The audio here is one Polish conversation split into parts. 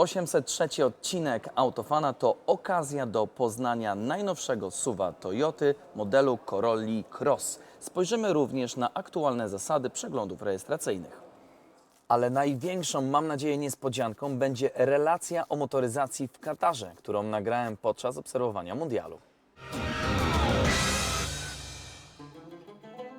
803 odcinek Autofana to okazja do poznania najnowszego suwa Toyoty modelu Corolli Cross. Spojrzymy również na aktualne zasady przeglądów rejestracyjnych. Ale największą, mam nadzieję, niespodzianką będzie relacja o motoryzacji w Katarze, którą nagrałem podczas obserwowania mundialu.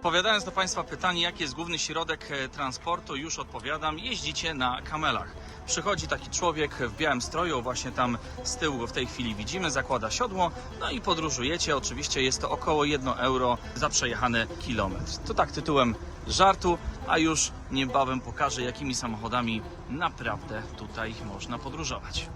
Odpowiadając do Państwa pytanie, jaki jest główny środek e, transportu, już odpowiadam. Jeździcie na kamelach. Przychodzi taki człowiek w białym stroju, właśnie tam z tyłu go w tej chwili widzimy, zakłada siodło, no i podróżujecie. Oczywiście jest to około 1 euro za przejechany kilometr. To tak tytułem żartu, a już niebawem pokażę, jakimi samochodami naprawdę tutaj można podróżować.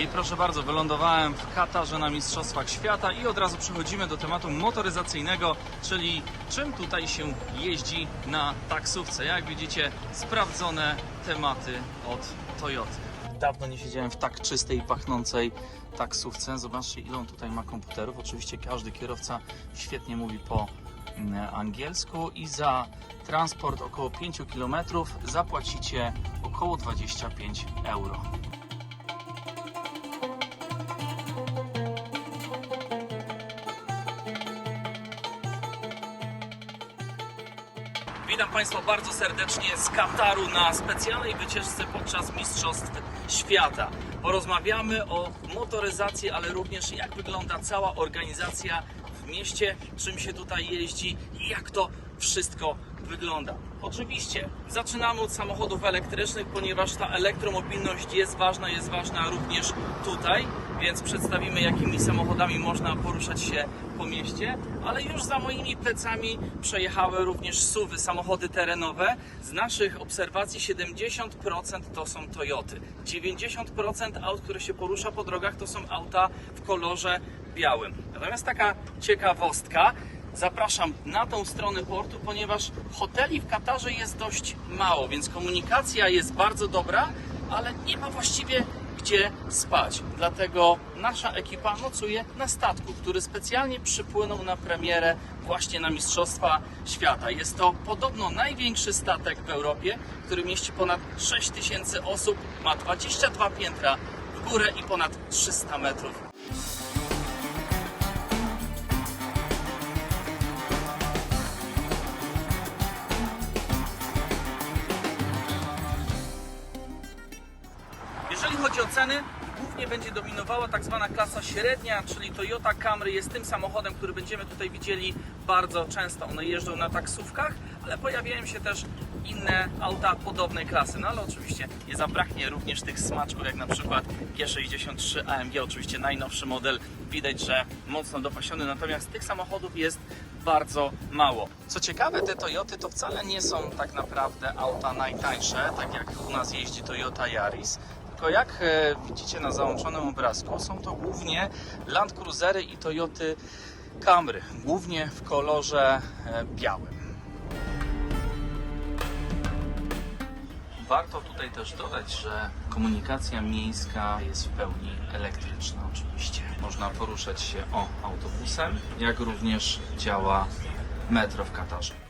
I proszę bardzo, wylądowałem w Katarze na Mistrzostwach Świata i od razu przechodzimy do tematu motoryzacyjnego, czyli czym tutaj się jeździ na taksówce. Jak widzicie, sprawdzone tematy od Toyoty. Dawno nie siedziałem w tak czystej i pachnącej taksówce. Zobaczcie, ile on tutaj ma komputerów. Oczywiście każdy kierowca świetnie mówi po mm, angielsku i za transport około 5 km zapłacicie około 25 euro. Witam Państwa bardzo serdecznie z Kataru na specjalnej wycieczce podczas Mistrzostw Świata. Porozmawiamy o motoryzacji, ale również jak wygląda cała organizacja w mieście, czym się tutaj jeździ i jak to wszystko wygląda. Oczywiście zaczynamy od samochodów elektrycznych, ponieważ ta elektromobilność jest ważna, jest ważna również tutaj, więc przedstawimy jakimi samochodami można poruszać się po mieście, ale już za moimi plecami przejechały również SUVy, samochody terenowe. Z naszych obserwacji 70% to są Toyoty. 90% aut, które się porusza po drogach to są auta w kolorze białym. Natomiast taka ciekawostka, zapraszam na tą stronę portu, ponieważ hoteli w Katarze jest dość mało, więc komunikacja jest bardzo dobra, ale nie ma właściwie gdzie spać. Dlatego nasza ekipa nocuje na statku, który specjalnie przypłynął na premierę właśnie na Mistrzostwa Świata. Jest to podobno największy statek w Europie, który mieści ponad 6 tysięcy osób, ma 22 piętra w górę i ponad 300 metrów chodzi o ceny, głównie będzie dominowała tak zwana klasa średnia, czyli Toyota Camry jest tym samochodem, który będziemy tutaj widzieli bardzo często. One jeżdżą na taksówkach, ale pojawiają się też inne auta podobnej klasy. No ale oczywiście nie zabraknie również tych smaczków, jak na przykład G63 AMG, oczywiście najnowszy model. Widać, że mocno dopasiony, natomiast tych samochodów jest bardzo mało. Co ciekawe, te Toyoty to wcale nie są tak naprawdę auta najtańsze, tak jak u nas jeździ Toyota Yaris, tylko jak e, widzicie na załączonym obrazku, są to głównie Land Cruisery i Toyoty Camry, głównie w kolorze e, białym. Warto tutaj też dodać, że komunikacja miejska jest w pełni elektryczna oczywiście. Można poruszać się o autobusem, jak również działa metro w Katarze.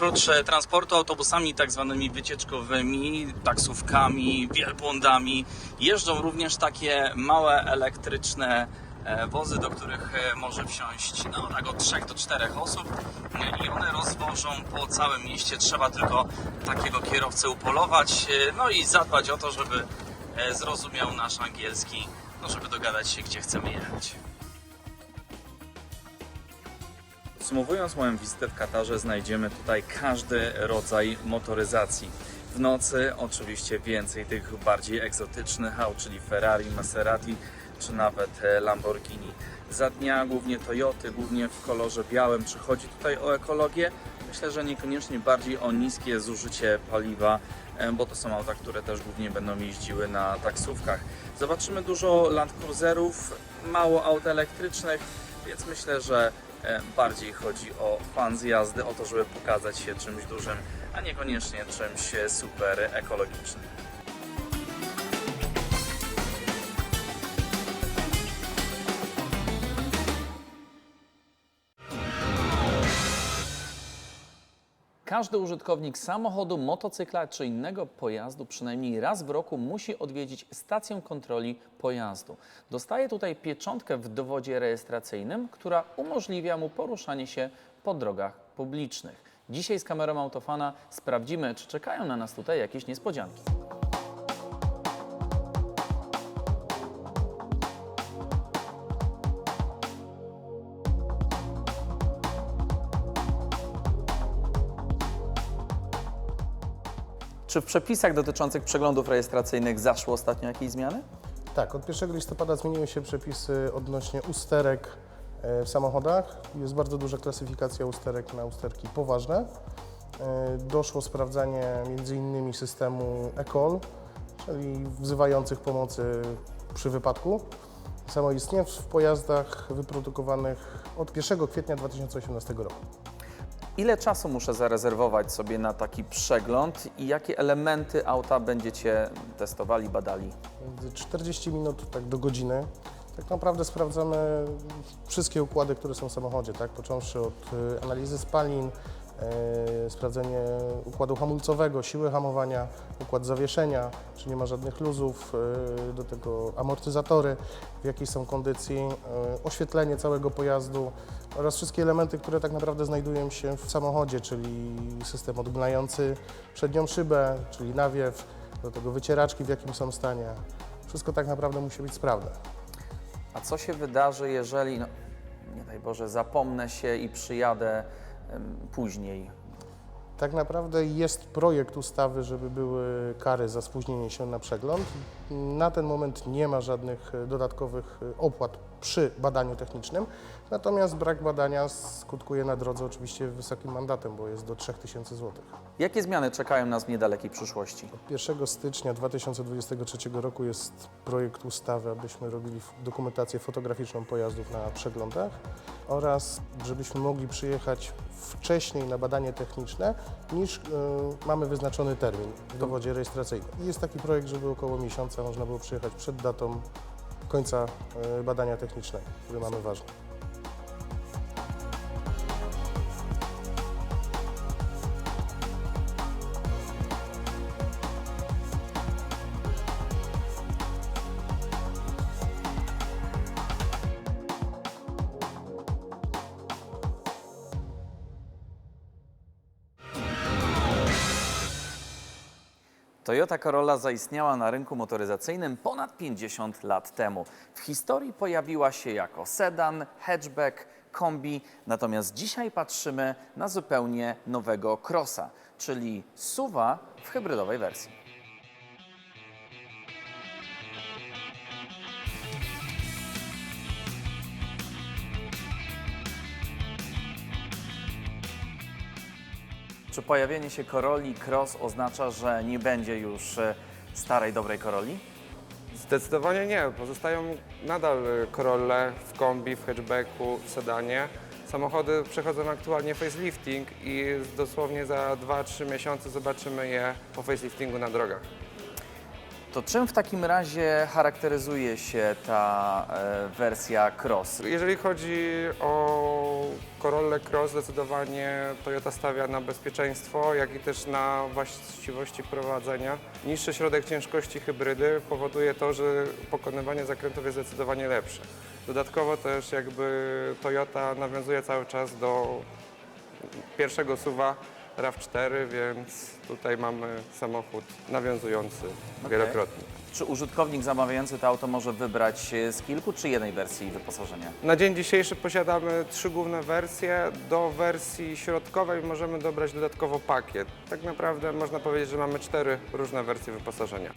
Oprócz transportu autobusami tak zwanymi wycieczkowymi, taksówkami, wielbłądami, jeżdżą również takie małe elektryczne e, wozy, do których e, może wsiąść no, tak od 3 do 4 osób i one rozwożą po całym mieście. Trzeba tylko takiego kierowcę upolować, e, no i zadbać o to, żeby zrozumiał nasz angielski, no żeby dogadać się, gdzie chcemy jechać. Podsumowując moją wizytę w Katarze, znajdziemy tutaj każdy rodzaj motoryzacji. W nocy oczywiście więcej tych bardziej egzotycznych aut, czyli Ferrari, Maserati czy nawet e, Lamborghini. Za dnia głównie Toyoty, głównie w kolorze białym. Czy chodzi tutaj o ekologię? Myślę, że niekoniecznie bardziej o niskie zużycie paliwa, e, bo to są auta, które też głównie będą jeździły na taksówkach. Zobaczymy dużo Land Cruiserów, mało aut elektrycznych, więc myślę, że bardziej chodzi o fan z jazdy, o to, żeby pokazać się czymś dużym, a niekoniecznie czymś super ekologicznym. Każdy użytkownik samochodu, motocykla czy innego pojazdu przynajmniej raz w roku musi odwiedzić stację kontroli pojazdu. Dostaje tutaj pieczątkę w dowodzie rejestracyjnym, która umożliwia mu poruszanie się po drogach publicznych. Dzisiaj z kamerą Autofana sprawdzimy, czy czekają na nas tutaj jakieś niespodzianki. Czy w przepisach dotyczących przeglądów rejestracyjnych zaszło ostatnio jakieś zmiany? Tak, od 1 listopada zmieniły się przepisy odnośnie usterek e, w samochodach. Jest bardzo duża klasyfikacja usterek na usterki poważne. E, Doszło sprawdzanie m.in. systemu ECOL, czyli wzywających pomocy przy wypadku. Samoistnie w pojazdach wyprodukowanych od 1 kwietnia 2018 roku. Ile czasu muszę zarezerwować sobie na taki przegląd i jakie elementy auta będziecie testowali, badali? Między 40 minut tak do godziny. Tak naprawdę sprawdzamy wszystkie układy, które są w samochodzie, tak? począwszy od y, analizy spalin, sprawdzenie układu hamulcowego, siły hamowania, układ zawieszenia, czy nie ma żadnych luzów, y, do tego amortyzatory, w jakiej są kondycji, y, oświetlenie całego pojazdu oraz wszystkie elementy, które tak naprawdę znajdują się w samochodzie, czyli system odgnający przednią szybę, czyli nawiew, do tego wycieraczki w jakim są stanie. Wszystko tak naprawdę musi być sprawne. A co się wydarzy, jeżeli, no, nie daj Boże, zapomnę się i przyjadę później? Tak naprawdę jest projekt ustawy, żeby były kary za spóźnienie się na przegląd. Na ten moment nie ma żadnych e, dodatkowych e, opłat przy badaniu technicznym, natomiast brak badania skutkuje na drodze oczywiście wysokim mandatem, bo jest do 3000 zł. Jakie zmiany czekają nas w niedalekiej przyszłości? 1 stycznia 2023 roku jest projekt ustawy, abyśmy robili dokumentację fotograficzną pojazdów na przeglądach oraz żebyśmy mogli przyjechać wcześniej na badanie techniczne niż y, mamy wyznaczony termin w dowodzie rejestracyjnym. I Jest taki projekt, żeby około miesiąca można było przyjechać przed datą końca y, badania technicznego, który mamy ważny. Toyota Corolla zaistniała na rynku motoryzacyjnym ponad 50 lat temu. W historii pojawiła się jako sedan, hatchback, kombi, natomiast dzisiaj patrzymy na zupełnie nowego crossa, czyli SUVa w hybrydowej wersji. Czy pojawienie się Corolli Cross oznacza, że nie będzie już e, starej, dobrej Corolli? Zdecydowanie nie. Pozostają nadal Corolle w kombi, w hatchbacku, w sedanie. Samochody przechodzą aktualnie facelifting i dosłownie za 2-3 miesiące zobaczymy je po faceliftingu na drogach. To czym w takim razie charakteryzuje się ta e, wersja Cross? Jeżeli chodzi o Corolle Cross, zdecydowanie Toyota stawia na bezpieczeństwo, jak i też na właściwości prowadzenia. Niższy środek ciężkości hybrydy powoduje to, że pokonywanie zakrętów jest zdecydowanie lepsze. Dodatkowo też jakby Toyota nawiązuje cały czas do pierwszego suwa RAV4, więc tutaj mamy samochód nawiązujący wielokrotnie. Czy użytkownik zamawiający to auto może wybrać z kilku czy jednej wersji wyposażenia? Na dzień dzisiejszy posiadamy trzy główne wersje. Do wersji środkowej możemy dobrać dodatkowo pakiet. Tak naprawdę można powiedzieć, że mamy cztery różne wersje wyposażenia.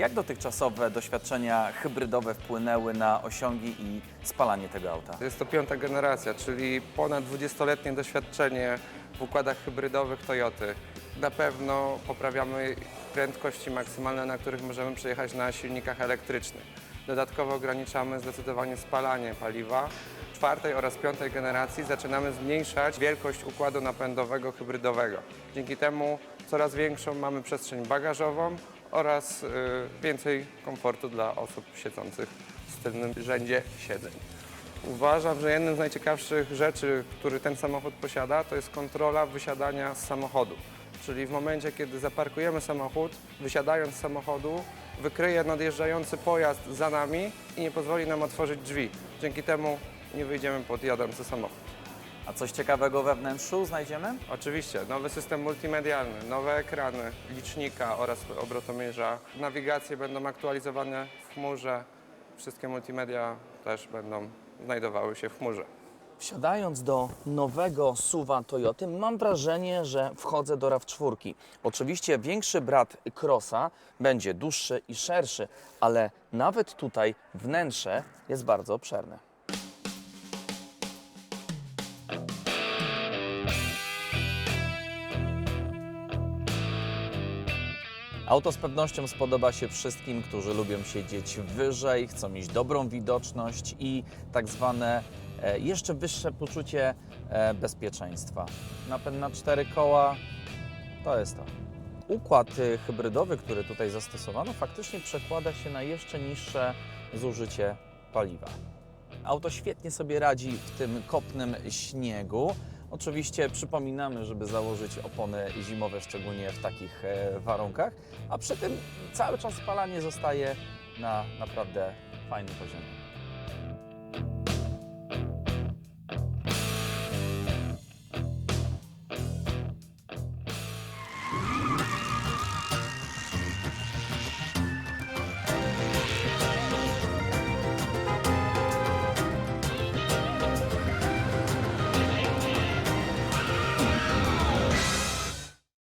Jak dotychczasowe doświadczenia hybrydowe wpłynęły na osiągi i spalanie tego auta? Jest to piąta generacja, czyli ponad 20-letnie doświadczenie w układach hybrydowych Toyoty. Na pewno poprawiamy prędkości maksymalne, na których możemy przejechać na silnikach elektrycznych. Dodatkowo ograniczamy zdecydowanie spalanie paliwa. czwartej oraz piątej generacji zaczynamy zmniejszać wielkość układu napędowego hybrydowego. Dzięki temu coraz większą mamy przestrzeń bagażową oraz y, więcej komfortu dla osób siedzących w tylnym rzędzie siedzeń. Uważam, że jednym z najciekawszych rzeczy, który ten samochód posiada, to jest kontrola wysiadania z samochodu. Czyli w momencie, kiedy zaparkujemy samochód, wysiadając z samochodu, wykryje nadjeżdżający pojazd za nami i nie pozwoli nam otworzyć drzwi. Dzięki temu nie wyjdziemy pod jadący samochód. A coś ciekawego we wnętrzu znajdziemy? Oczywiście, nowy system multimedialny, nowe ekrany, licznika oraz obrotomierza. Nawigacje będą aktualizowane w chmurze. Wszystkie multimedia też będą znajdowały się w chmurze. Wsiadając do nowego SUVa Toyoty, mam wrażenie, że wchodzę do RAV4. Oczywiście większy brat Crossa będzie dłuższy i szerszy, ale nawet tutaj wnętrze jest bardzo obszerne. Auto z pewnością spodoba się wszystkim, którzy lubią siedzieć wyżej, chcą mieć dobrą widoczność i tak zwane e, jeszcze wyższe poczucie e, bezpieczeństwa. Napęd na cztery koła to jest to. Układ y, hybrydowy, który tutaj zastosowano, faktycznie przekłada się na jeszcze niższe zużycie paliwa. Auto świetnie sobie radzi w tym kopnym śniegu. Oczywiście przypominamy, żeby założyć opony zimowe, szczególnie w takich e, warunkach, a przy tym cały czas spalanie zostaje na naprawdę fajnym poziomie.